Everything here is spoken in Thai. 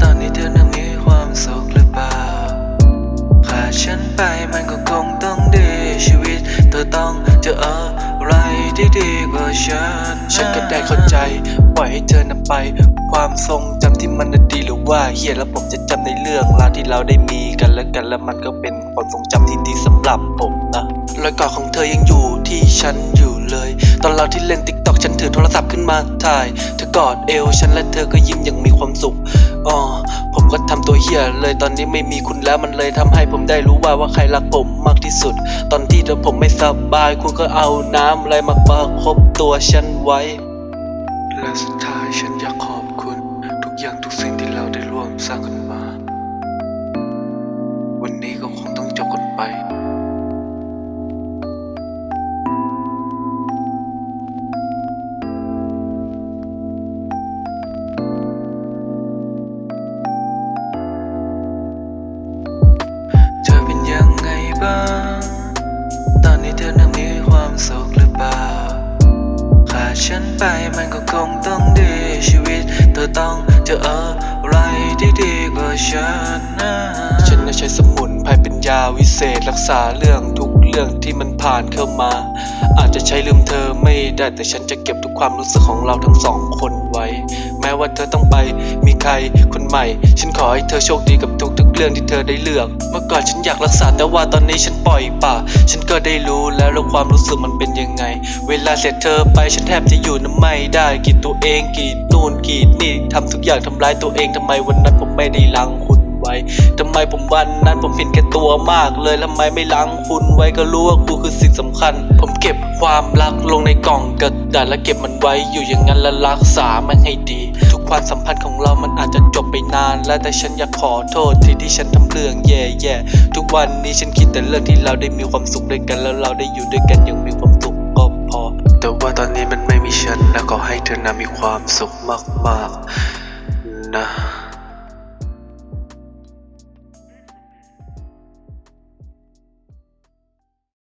ตอนนี้เธอนั้มีความสุขหรือเปล่า ขาดฉันไปมันก็คงต้องดีชีวิต เธอต้องเจออะไรที่ดีกว่าฉัน ฉันก็ได้เข้าใจ ปล่อยให้เธอนำไป ความทรงจำที่มันดีหรือว่าเฮียแล้วผมจะจำในเรื่องราวที่เราได้มีกันและกันแล้วมันก็เป็นความทรงจำที่ดีสำหรับผมนะรอยกอดของเธอยังอยู่ที่ฉันอยู่ เลย ตอนเราที่เล่นติ๊กต็อกฉันถือโทรศัพท์ขึ้นมาถ่าย เธอกอดเอวฉันและเธอก็ยิ้มอย่างมีความสุขอ๋อผมก็ทำตัวเฮียเลยตอนนี้ไม่มีคุณแล้วมันเลยทำให้ผมได้รู้ว่าว่าใครรักผมมากที่สุด ตอนที่เธอผมไม่สบาย คุณก็เอาน้ำอะไรมาประคบตัวฉันไว้ และสุดท้ายฉันอยากขอบคุณ ทุกอย่างทุกสิ่งที่เราได้ร่วมสร้างกันมา วันนี้ก็คงต้องจบกันไป บ้าง ตอนนี้เธอนั้นมีความสุขหรือเปล่า ขาดฉันไปมันก็คงต้องดีชีวิต เธอต้องเจออะไรที่ดีกว่าฉันนะฉันจะใช้สมุนไพรเป็นยาวิเศษรักษาเรื่องทุกเรื่องที่มันผ่านเข้ามา อาจจะใช้ลืมเธอไม่ได้แต่ฉันจะเก็บทุกความรู้สึกของเราทั้งสองคนไว้ ม้ว่าเธอต้องไป มีใครคนใหม่ ฉันขอให้เธอโชคดีกับทุกๆเรื่องที่เธอได้เลือก เมื่อก่อนฉันอยากรักษาแต่ว่าตอนนี้ฉันปล่อยป่า ฉันก็ได้รู้แล้วแล้วความรู้สึกมันเป็นยังไง เวลาเสียเธอไปฉันแทบจะอยู่น้ำไม่ได้กีดตัวเองกีดนู่นกีดนี่ทำทุกอย่างทำร้ายตัวเองทำไมวันนั้นผมไม่ได้ล้างคุณไว้ทำไมผมวันนั้นผมเห็นแก่ตัวมากเลยทำไมไม่ล้างคุณไว้ก็รู้ว่ากูคือสิ่งสำคัญ ผมเก็บความรักลงในกล่องกระดาษและเก็บมันไว้อยู่อย่างนั้นและรักษามันให้ดี ความสัมพันธ์ของเรามันอาจจะจบไปนาน แล้วแต่ฉันอยากขอโทษที่ที่ฉันทำเรื่องแย่ๆทุกวันนี้ฉันคิดแต่เรื่องที่เราได้มีความสุขด้วยกันแล้วเราได้อยู่ด้วยกันอย่างมีความสุขก็พอ แต่ว่าตอนนี้มันไม่มีฉันแล้วก็ให้เธอนะมีความสุขมากๆ นะ